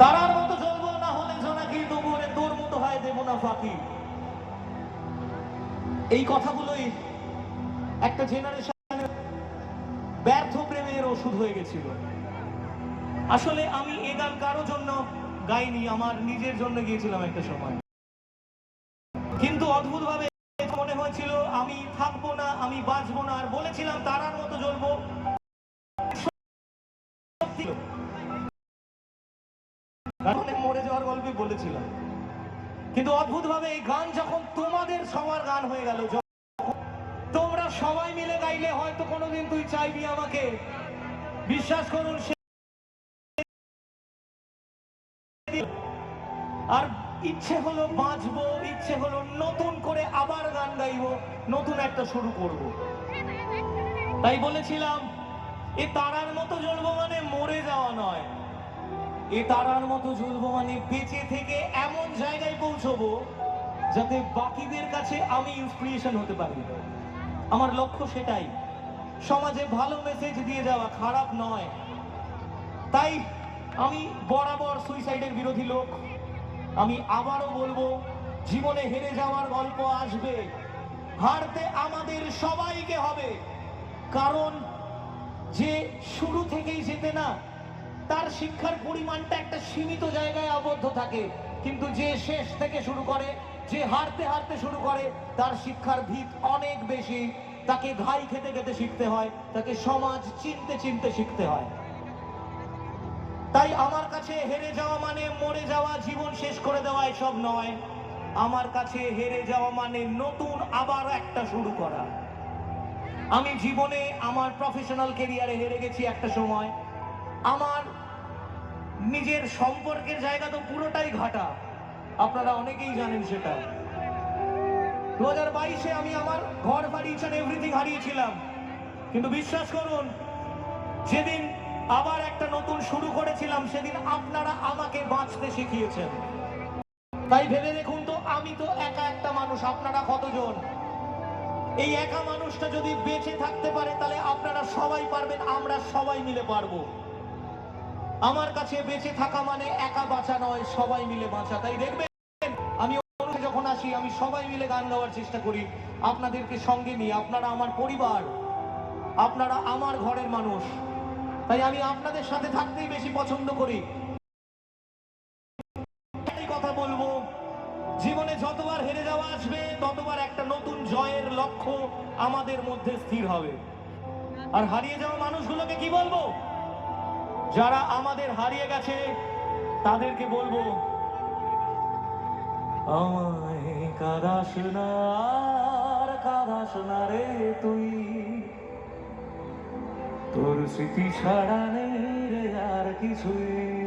তারার মতো জ্বলবো না হলে জোনাকি তবুরে তোর মতো হয় দেব না ফাঁকি। এই কথাগুলোই একটা জেনারেশন ব্যর্থ প্রেমের ওষুধ হয়ে গেছিল। আসলে আমি এ গান কারও জন্য গাইনি, আমার নিজের জন্য গিয়েছিলাম একটা সময়। কিন্তু অদ্ভুত ভাবে মনে হয়েছিল, আমি থাকব না, আমি বাঁচবো না, আর বলেছিলাম তারার মতো জ্বলবো। মরে যাওয়ার গল্পই বলেছিলাম। কিন্তু অদ্ভুত ভাবে এই গান যখন তোমাদের সবার গান হয়ে গেল তোমরা সবাই মিলে গাইলে হয়তো কোনোদিন তুই চাইবি আমাকে। বিশ্বাস করুন আর ইচ্ছে হলো বাঁচবো, ইচ্ছে হলো নতুন করে আবার গান গাইবো, নতুন একটা শুরু করব। তাই বলেছিলাম, এ তারার মতো জ্বলবো মানে মরে যাওয়া নয়। এ তারার মতো জ্বলবো মানে বেঁচে থেকে এমন জায়গায় পৌঁছবো যাতে বাকিদের কাছে আমি ইন্সপিরেশন হতে পারি। আমার লক্ষ্য সেটাই, সমাজে ভালো মেসেজ দিয়ে যাওয়া খারাপ নয়। তাই আমি বরাবর সুইসাইডের বিরোধী লোক। আমি আবারও বলব, জীবনে হেরে যাওয়ার গল্প আসবে। হারতে আমাদের সবাইকে হবে। কারণ যে শুরু থেকেই যেতে না, তার শিক্ষার পরিমাণটা একটা সীমিত জায়গায় আবদ্ধ থাকে। কিন্তু যে শেষ থেকে শুরু করে, যে হারতে হারতে শুরু করে, তার শিক্ষার ভিত অনেক বেশি। তাকে ঘাই খেতে খেতে শিখতে হয়, তাকে সমাজ চিনতে চিনতে শিখতে হয়। তাই আমার কাছে হেরে যাওয়া মানে মরে যাওয়া, জীবন শেষ করে দেওয়া এসব নয়। আমার কাছে হেরে যাওয়া মানে নতুন আবার একটা শুরু করা। আমি জীবনে আমার প্রফেশনাল কেরিয়ারে হেরে গেছি একটা সময়। আমার নিজের সম্পর্কের জায়গা তো পুরোটাই ঘাটা। আপনারা অনেকেই জানেন সেটা। দু হাজার বাইশে আমি আমার ঘর, বাড়ি, ইচ্ছা এভরিথিং হারিয়েছিলাম। কিন্তু বিশ্বাস করুন, যেদিন আবার একটা নতুন শুরু করেছিলাম, সেদিন আপনারা আমাকে বাঁচতে শিখিয়েছেন। তাই ভেবে দেখুন তো, আমি তো একা একটা মানুষ, আপনারা কতজন? এই একা মানুষটা যদি বেঁচে থাকতে পারে, তাহলে আপনারা সবাই পারবেন, আমরা সবাই মিলে পারব। আমার কাছে বেঁচে থাকা মানে একা বাঁচা নয়, সবাই মিলে বাঁচা। তাই দেখবেন, আমি যখন আসি, আমি সবাই মিলে গান গাওয়ার চেষ্টা করি। আপনাদেরকে সঙ্গে নিয়ে, আপনারা আমার পরিবার, আপনারা আমার ঘরের মানুষ। তাই আমি আপনাদের সাথে থাকতেই বেশি পছন্দ করি। কথা বলব, জীবনে যতবার হেরে যাওয়া আসবে, ততবার একটা নতুন জয়ের লক্ষ্য আমাদের মধ্যে স্থির হবে। আর হারিয়ে যাওয়া মানুষগুলোকে কি বলব? যারা আমাদের হারিয়ে গেছে, তাদেরকে বলব, আমায় কাদাস না, আর কাদাস রে তুই। তোর স্মৃতি ছাড়া নেই রে আর কিছুই।